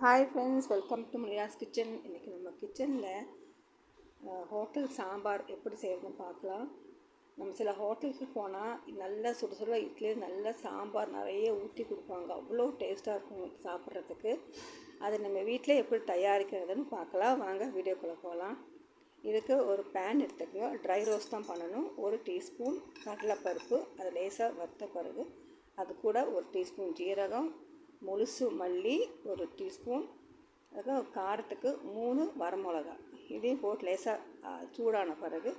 Hi friends welcome to Muniya's kitchen இன்றைக்கி நம்ம கிச்சனில் ஹோட்டல் சாம்பார் எப்படி செய்யறதுன்னு பார்க்கலாம். நம்ம சில ஹோட்டலுக்கு போனால் நல்ல சுட சுட இட்லி நல்ல சாம்பார் நிறைய ஊற்றி கொடுப்பாங்க. அவ்வளோ டேஸ்ட்டாக இருக்கும் சாப்பிட்றதுக்கு. அதை நம்ம வீட்டில் எப்படி தயாரிக்கிறதுன்னு பார்க்கலாம். வாங்க வீடியோக்குள்ளே போகலாம் இதுக்கு ஒரு பேன் எடுத்துக்கோங்க. ட்ரை ரோஸ்ட் தான் பண்ணணும். ஒரு டீஸ்பூன் கடலைப்பருப்பு அது லேசாக வறுத்த பிறகு அது கூட ஒரு டீஸ்பூன் ஜீரகம் முழுசு மல்லி ஒரு டீஸ்பூன் அதுக்கு காரத்துக்கு மூணு வரமிளகா. இதையும் போட்டு லேசாக சூடான பிறகு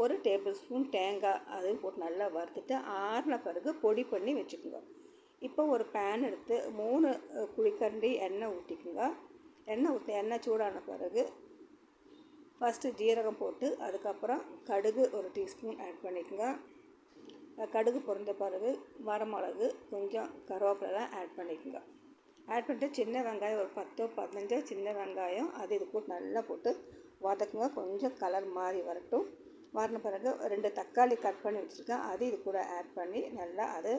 ஒரு டேபிள் ஸ்பூன் தேங்காய் அதையும் போட்டு நல்லா வறுத்துட்டு ஆறின பிறகு பொடி பண்ணி வச்சுக்கோங்க. இப்போ ஒரு பேன் எடுத்து மூணு குழிக்கரண்டி எண்ணெய் ஊற்றிக்குங்க எண்ணெய் ஊற்றி எண்ணெய் சூடான பிறகு ஃபஸ்ட்டு ஜீரகம் போட்டு அதுக்கப்புறம் கடுகு ஒரு டீஸ்பூன் ஆட் பண்ணிக்கோங்க. கடுகு பொருந்த பிறகு வரமிளகு கொஞ்சம் கருவேப்பிலெலாம் ஆட் பண்ணிக்கோங்க. ஆட் பண்ணிட்டு சின்ன வெங்காயம் ஒரு பத்தோ பதினஞ்சோ சின்ன வெங்காயம் அது இது போட்டு நல்லா போட்டு வதக்குங்க. கொஞ்சம் கலர் மாறி வரட்டும். வரன பிறகு ரெண்டு தக்காளி கட் பண்ணி வச்சுருக்கேன். அது இது கூட ஆட் பண்ணி நல்லா அது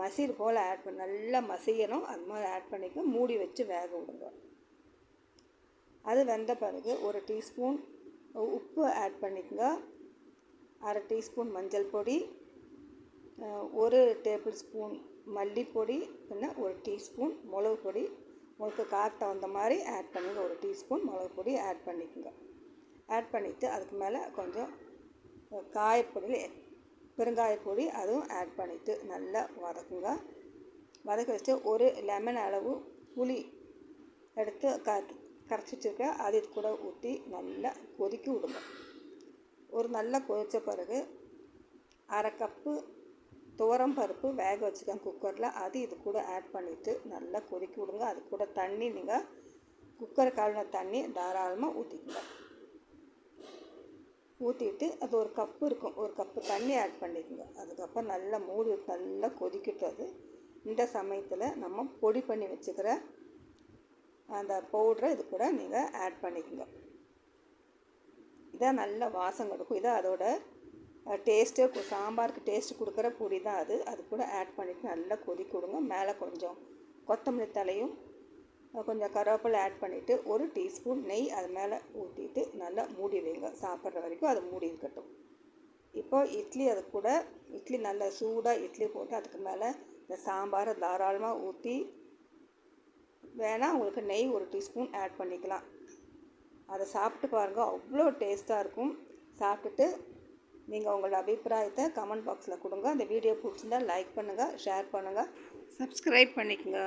மசீர் போல் ஆட் பண்ணி நல்லா மசியணும். அது மாதிரி ஆட் பண்ணிக்க மூடி வச்சு வேக விடுங்க. அது வெந்த பிறகு ஒரு டீஸ்பூன் உப்பு ஆட் பண்ணிக்கோங்க. அரை டீஸ்பூன் மஞ்சள் பொடி ஒரு டேபிள் ஸ்பூன் மல்லிப்பொடி பின்ன ஒரு டீஸ்பூன் மிளகு பொடி. உங்களுக்கு காற்று தகுந்த மாதிரி ஆட் பண்ணுங்க ஒரு டீஸ்பூன் மிளகு பொடி ஆட் பண்ணிக்கோங்க. ஆட் பண்ணிவிட்டு அதுக்கு மேலே கொஞ்சம் காயப்பொடி பெருங்காயப்பொடி அதுவும் ஆட் பண்ணிவிட்டு நல்லா வதக்குங்க. வதக்க வச்சுட்டு ஒரு லெமன் அளவு புளி எடுத்து க கரைச்சி வச்சுருக்கேன் அது இது கூட ஊற்றி நல்லா கொதிக்க விடுங்க. ஒரு நல்லா கொதித்த பிறகு அரை கப்பு துவரம் பருப்பு வேக வச்சுக்கேன் குக்கரில். அது இது கூட ஆட் பண்ணிவிட்டு நல்லா கொதிக்க விடுங்க. அது கூட தண்ணி நீங்கள் குக்கர் கழுவின தண்ணி தாராளமாக ஊற்றிக்கங்க ஊற்றிட்டு அது ஒரு கப்பு இருக்கும். ஒரு கப்பு தண்ணி ஆட் பண்ணிக்கோங்க. அதுக்கப்புறம் நல்லா மூடி நல்லா கொதிக்கிட்டது இந்த சமயத்தில் நம்ம பொடி பண்ணி வச்சுக்கிற அந்த பவுட்ரை இது கூட நீங்கள் ஆட் பண்ணிக்கோங்க. இதான் நல்ல வாசம் கொடுக்கும். இதான் அதோட டேஸ்ட்டு சாம்பாருக்கு டேஸ்ட்டு கொடுக்குற பொடி தான் அது. அது கூட ஆட் பண்ணிவிட்டு நல்லா கொதிக்க கொடுங்க மேலே கொஞ்சம் கொத்தமல்லி தலையும் கொஞ்சம் கருவேப்பிலை ஆட் பண்ணிவிட்டு ஒரு டீஸ்பூன் நெய் அது மேலே ஊற்றிட்டு நல்லா மூடி வைங்க. சாப்பிட்ற வரைக்கும் அது மூடி இருக்கட்டும். இப்போ இட்லி அது கூட இட்லி நல்லா சூடாக இட்லி போட்டு அதுக்கு மேலே இந்த சாம்பாரை தாராளமாக ஊற்றி வேணால் உங்களுக்கு நெய் ஒரு டீஸ்பூன் ஆட் பண்ணிக்கலாம். அதை சாப்பிட்டு பாருங்கள் அவ்வளோ டேஸ்ட்டாக இருக்கும். சாப்பிட்டுட்டு நீங்கள் உங்களோட அபிப்பிராயத்தை கமெண்ட் பாக்ஸில் கொடுங்க. அந்த வீடியோ பிடிச்சிருந்தால் லைக் பண்ணுங்கள் ஷேர் பண்ணுங்கள் சப்ஸ்கிரைப் பண்ணிக்கோங்க.